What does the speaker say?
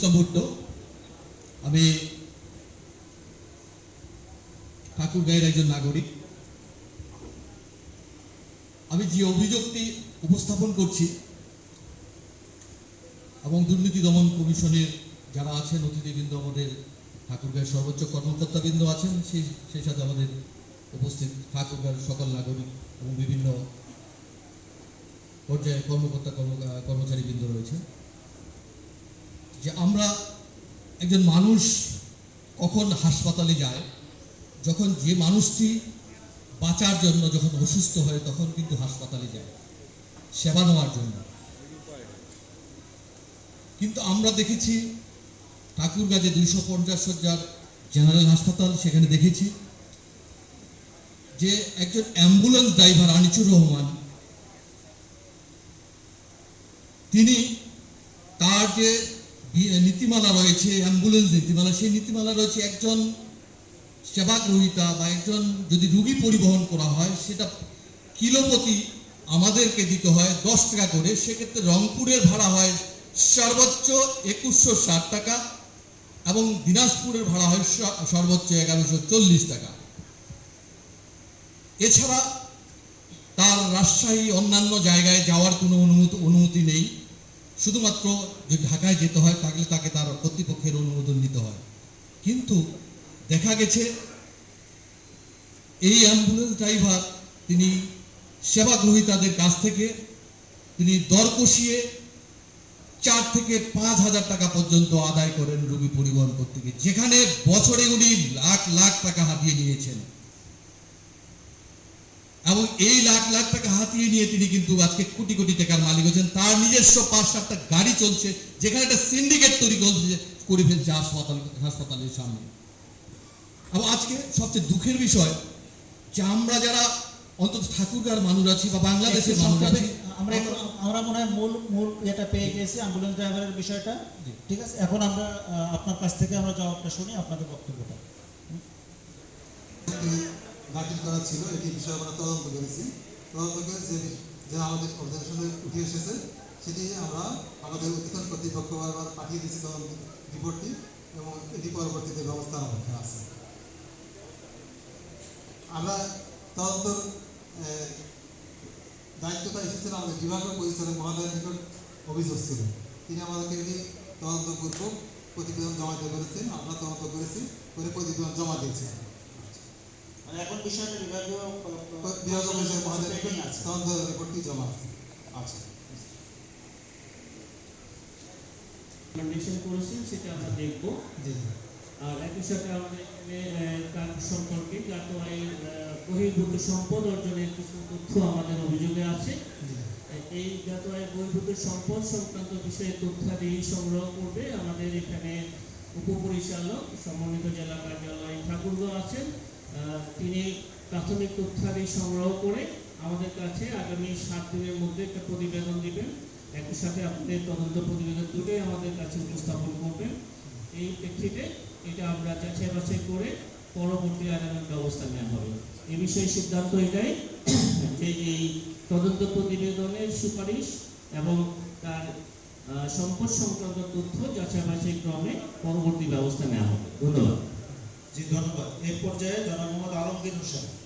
মুহূর্ত আমি ঠাকুরগাঁয়ের একজন নাগরিক। আমি যে অভিযোগটি উপস্থাপন করছি এবং দুর্নীতি দমন কমিশনের যারা আছেন, অতিথিবৃন্দ আমাদের ঠাকুরগাঁয়ের সর্বোচ্চ কর্মকর্তাবৃন্দ আছেন, সেই সেই সাথে আমাদের উপস্থিত ঠাকুরগাঁয়ের সকল নাগরিক এবং বিভিন্ন পর্যায়ে কর্মকর্তা কর্ম কর্মচারীবৃন্দ রয়েছে যে আমরা একজন মানুষ কখন হাসপাতালে যায়, যখন যে মানুষটি বাঁচার জন্য যখন অসুস্থ হয় তখন কিন্তু হাসপাতালে যায়, সেবা নেওয়ার জন্য। কিন্তু আমরা দেখেছি ঠাকুরগাঁজে দুইশো পঞ্চাশ শয্যার জেনারেল হাসপাতাল সেখানে দেখেছি, যে একজন অ্যাম্বুলেন্স ড্রাইভার আনিচুর রহমান, তিনি তার যে নীতিমালা রয়েছে অ্যাম্বুলেন্স নীতিমালা, সেই নীতিমালা রয়েছে একজন সেবা গ্রহীতা বা একজন যদি রুগী পরিবহন করা হয়, সেটা কিলোপতি আমাদেরকে দিতে হয় দশ টাকা করে। সেক্ষেত্রে রংপুরের ভাড়া হয় সর্বোচ্চ একুশশো ষাট টাকা এবং দিনাজপুরের ভাড়া হয় সর্বোচ্চ এগারোশো চল্লিশ টাকা। এছাড়া তার রাজশাহী অন্যান্য জায়গায় যাওয়ার কোনো অনুমতি অনুমতি নেই। শুধুমাত্র যদি ঢাকায় যেতে হয় তাহলে তাকে তার কর্তৃপক্ষের অনুমোদন নিতে হয়। কিন্তু দেখা গেছে, এই অ্যাম্বুলেন্স ড্রাইভার, তিনি সেবা গ্রহীতাদের কাছ থেকে, তিনি দর কষিয়ে চার থেকে পাঁচ হাজার টাকা পর্যন্ত আদায় করেন রোগী পরিবহন করতে গিয়ে যেখানে বছরে উনি লাখ লাখ টাকা হাতিয়ে নিয়েছেন। এবং এই লাখ লাখ টাকা হাতিয়ে নিয়ে তিনি কিন্তু আজকে কোটি কোটি টাকার মালিক হয়েছেন। তার নিজস্ব পাঁচ সাতটা গাড়ি চলছে যেখানে একটা সিন্ডিকেট তৈরি করছে করে ফেলছে হাসপাতাল হাসপাতালের সামনে। এবং আজকে সবচেয়ে দুঃখের বিষয় যে আমরা যারা অন্তত ঠাকুরগার মানুষ আছি বা বাংলাদেশের মানুষ আছি আমরা এখন- আমরা মনে হয় মূল মূল এটা পেয়ে গেছি অ্যাম্বুলেন্স ড্রাইভারের বিষয়টা। ঠিক আছে? এখন আমরা আপনার কাছ থেকে আমরা জবাবটা শুনি আপনাদের বক্তব্যটা। বাতিল করা ছিল, এটি বিষয়ে আমরা তদন্ত করেছি। তদন্ত করে যে যে আমাদের অবজারভেশনে উঠে এসেছে, সেটি আমরা আমাদের অধিকার কর্তৃপক্ষ বারবার পাঠিয়ে দিয়েছি তদন্ত রিপোর্টটি এবং এটি পরবর্তীতে ব্যবস্থার অপেক্ষা আছে। আমরা তদন্তর দায়িত্বটা এসেছিল আমাদের বিভাগীয় পরিচালক মহোদয়ের নিকট অভিযোগ ছিল। তিনি আমাদেরকে এটি তদন্তপূর্বক প্রতিবেদন জমা দিয়ে করেছেন আমরা তদন্ত করেছি, করে প্রতিবেদন জমা দিয়েছি। মানে এখন বিষয়টা বিভাগীয় রিপোর্টটি জমা আছে। আচ্ছা। করেছেন সেটা আমরা দেখব। আর একই সাথে আমাদের এখানে সম্পর্কে গাতোয়াই বহির্ভূত সম্পদ অর্জনের কিছু তথ্য আমাদের অভিযোগে আছে। এই গাতোয়াই বহির্ভূত সম্পদ সংক্রান্ত বিষয়ে তথ্যাদি সংগ্রহ করবে আমাদের এখানে উপপরিচালক সমন্বিত জেলা কার্যালয় ঠাকুরগাঁও আছেন। তিনি প্রাথমিক তথ্যাদি সংগ্রহ করে আমাদের কাছে আগামী সাত দিনের মধ্যে একটা প্রতিবেদন দিবেন। একই সাথে আপনাদের তদন্ত প্রতিবেদন দুটোই আমাদের কাছে উপস্থাপন করবেন। এই প্রেক্ষিতে এটা আমরা যাচাই বাছাই করে পরবর্তী আইনানুগ ব্যবস্থা নেওয়া হবে। এ বিষয়ে সিদ্ধান্ত এটাই যে এই তদন্ত প্রতিবেদনের সুপারিশ এবং তার সম্পদ সংক্রান্ত তথ্য যাচাই বাছাই ক্রমে পরবর্তী ব্যবস্থা নেওয়া হবে। ধন্যবাদ। জি ধন্যবাদ। এই পর্যায়ে জনাব আলমগীর হোসেন।